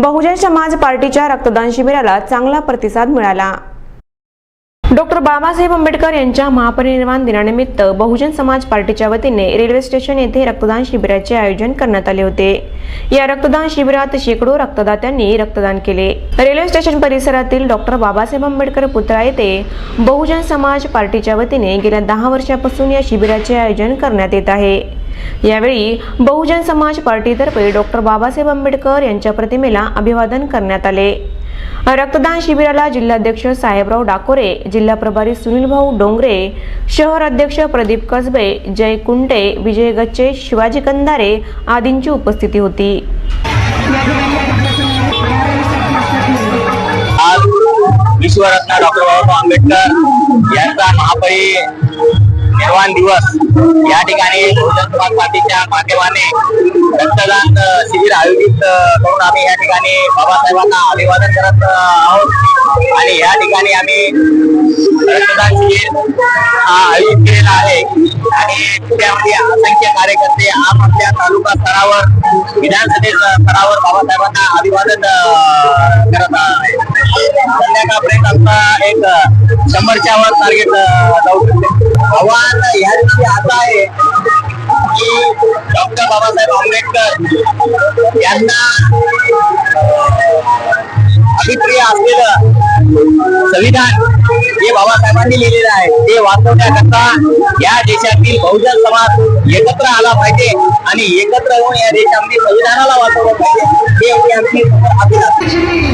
बहुजन समाज पार्टीच्या रक्तदान शिबिराला चांगला प्रतिसाद मिळाला. डॉक्टर बाबासाहेब आंबेडकर यांच्या महापरिनिर्वाण दिनानिमित्त बहुजन समाज पार्टीच्या वतीने रेल्वे स्टेशन येथे रक्तदान शिबिराचे आयोजन करण्यात आले होते. या रक्तदान शिबिरात शेकडो रक्तदात्यांनी रक्तदान केले. रेल्वे स्टेशन परिसरातील डॉक्टर बाबासाहेब आंबेडकर पुतळा येथे बहुजन समाज पार्टीच्या वतीने गेल्या दहा वर्षापासून या शिबिराचे आयोजन करण्यात येत आहे. यावेळी बहुजन समाज पार्टीतर्फे डॉक्टर बाबासाहेब आंबेडकर यांच्या प्रतिमेला अभिवादन करण्यात आले. रक्तदान शिबिराला जिल्हाध्यक्ष साहेबराव डाकोरे जिल्हा प्रभारी सुनील भाऊ डोंगरे शहर अध्यक्ष प्रदीप कसबे जय कुंटे विजय गच्चे शिवाजी कंदारे आदींची उपस्थिती होती. आज विश्वरत्न डॉक्टर बाबासाहेब आंबेडकर यांचा महापरी निर्वाण दिवस. या ठिकाणी बहुजन समाज पार्टीच्या माध्यमाने रक्तदान शिबिर आयोजित करून आम्ही या ठिकाणी बाबासाहेबांना अभिवादन करत आहोत. आणि या ठिकाणी आम्ही रक्तदान शिबिर हा आयोजित केलेला आहे. आणि त्यामध्ये असंख्य कार्यकर्ते आपापल्या तालुका स्तरावर विधानसभे स्तरावर बाबासाहेबांना अभिवादन करत आहे. संध्याकाळपर्यंत आमचा एक शंभरच्या वर टार्गेट जाऊ शकते. आव्हान डॉक्टर बाबासाहेब आंबेडकर यांना अभिप्रिय असलेलं संविधान जे बाबासाहेबांनी लिहिलेलं आहे ते वाचवण्याकरता या देशातील बहुजन समाज एकत्र आला पाहिजे आणि एकत्र येऊन या देशामध्ये संविधानाला वाचवलं पाहिजे. हे आमची अभिलाषा